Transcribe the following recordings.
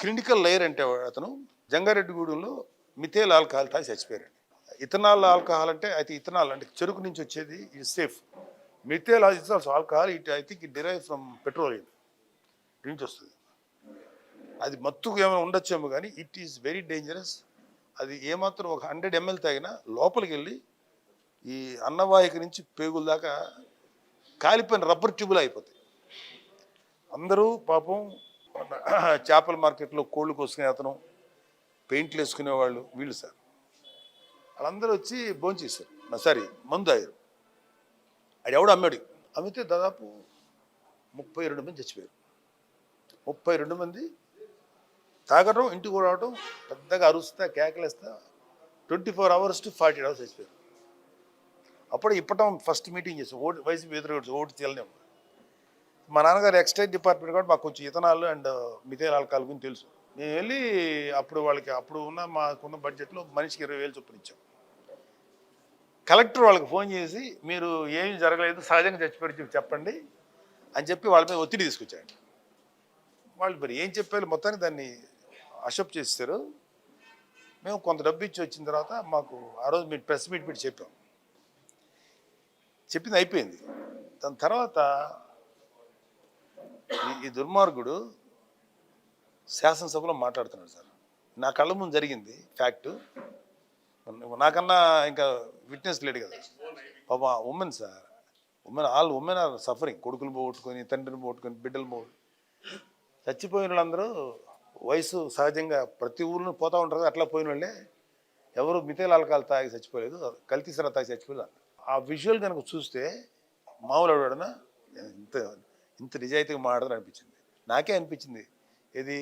Clinical layer అంటే అతను జంగారెడ్డిగూడెంలో methyl alcohol తాగి చచ్చిపోయారండి. ఇథనాల్ ఆల్కహాల్ అంటే అయితే ఇథనాల్ అంటే చెరుకు నుంచి వచ్చేది ఇది safe. Methyl is alcohol it I think it derive from petroleum. నుంచి వస్తుంది. అది మత్తుకు ఏమైనా ఉండొచ్చేమో కానీ ఇట్ ఈస్ వెరీ డేంజరస్. అది ఏమాత్రం ఒక హండ్రెడ్ ఎంఎల్ తాగినా లోపలికి వెళ్ళి ఈ అన్నవాహిక నుంచి పేగుల దాకా కాలిపోయిన రబ్బర్ ట్యూబులు అయిపోతాయి. అందరూ పాపం చేపల మార్కెట్లో కోళ్ళు కోసుకునే అతను పెయింట్లు వేసుకునే వాళ్ళు వీళ్ళు సార్. వాళ్ళందరూ వచ్చి భోంచేశారు. సారీ మందు అయ్యారు అది ఎవడు అమ్మాడు. అమ్మితే దాదాపు ముప్పై రెండు మంది చచ్చిపోయారు. ముప్పై రెండు మంది తాగడం ఇంటికి కూడా రావడం పెద్దగా అరుస్తా కేకలేస్తా twenty four hours to forty hours చచ్చిపోయారు. అప్పుడు ఇప్పటం ఫస్ట్ మీటింగ్ చేసాం ఓటు వయసు ఎదురు ఓటు తీయలేము మా నాన్నగారు ఎక్సైజ్ డిపార్ట్మెంట్ కూడా మాకు కొంచెం ఇథనాల్ అండ్ మిథైల్ ఆల్కహాల్ గురించి తెలుసు. మేము వెళ్ళి అప్పుడు వాళ్ళకి అప్పుడు ఉన్న మాకున్న బడ్జెట్లో మనిషికి ఇరవై వేలు చొప్పున ఇచ్చాం. కలెక్టర్ వాళ్ళకి ఫోన్ చేసి మీరు ఏమి జరగలేదు సహజంగా చచ్చిపోయి చెప్పండి అని చెప్పి వాళ్ళ మీద ఒత్తిడి తీసుకొచ్చాడు వాళ్ళు మరి ఏం చెప్పారు? మొత్తానికి దాన్ని అషప్ చేస్తారు మేము కొంత డబ్బు ఇచ్చి వచ్చిన తర్వాత మాకు ఆ రోజు మీరు ప్రెస్ మీట్ పెట్టి చెప్పాం. చెప్పింది అయిపోయింది. దాని తర్వాత ఈ- దుర్మార్గుడు శాసనసభలో మాట్లాడుతున్నాడు సార్. నా కళ్ళ ముందు జరిగింది ఫ్యాక్ట్. నాకన్నా ఇంకా విట్నెస్ లేడు కదా. పాప women sir. Women all women are suffering. కొడుకులు పోగొట్టుకొని తండ్రిని పోగొట్టుకొని బిడ్డలు పోగొట్టు చచ్చిపోయిన వాళ్ళందరూ వయసు సహజంగా ప్రతి ఊరిలో పోతా ఉంటారు అట్లా పోయిన వాళ్ళే. ఎవరు మిథైల్ ఆల్కహాల్ తాగి చచ్చిపోలేదు కల్తీసరా తాగి చచ్చిపోలేదు. ఆ విజువల్ కనుక చూస్తే మామూలు ఎవడన్నా ఇంత ఇంత నిజాయితీగా మాట్లాడదని అనిపించింది నాకే అనిపించింది. ఇది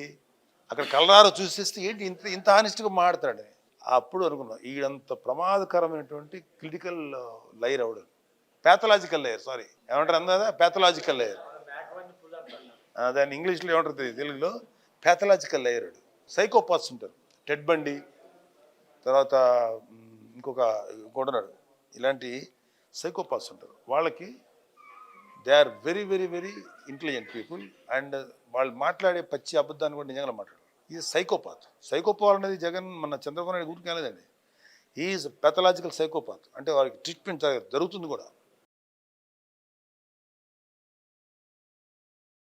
అక్కడ కలరారు చూసేస్తే ఏంటి ఇంత ఇంత ఆనెస్ట్గా మాట్లాడతాడు అప్పుడు అనుకున్నాం. ఈడంత ప్రమాదకరమైనటువంటి క్రిటికల్ లైర్ అవడం ప్యాథలాజికల్ లేయర్ సారీ ఏమంటారు అందా ప్యాథలాజికల్ లేయర్ దాన్ని ఇంగ్లీష్లో ఏమంటారు తెలియదు తెలుగులో? ప్యాథలాజికల్ లేయర్ సైకోపాత్స్ ఉంటారు. టెడ్ బండి తర్వాత ఇంకొక ఇంకోటి ఇలాంటి సైకోపాత్స్ ఉంటారు. వాళ్ళకి they are very very very intelligent people and వాళ్ళు మాట్లాడే పచ్చి అబద్ధాన్ని కూడా నిజంగా మాట్లాడారు. ఇది సైకోపాత్ సైకోపాల్ అనేది జగన్ మన చంద్రబాబు నాయుడు గురికి కాలేదండి. ఈజ్ పెథలాజికల్ సైకోపాత్ అంటే వారికి ట్రీట్మెంట్ జరుగుతుంది కూడా.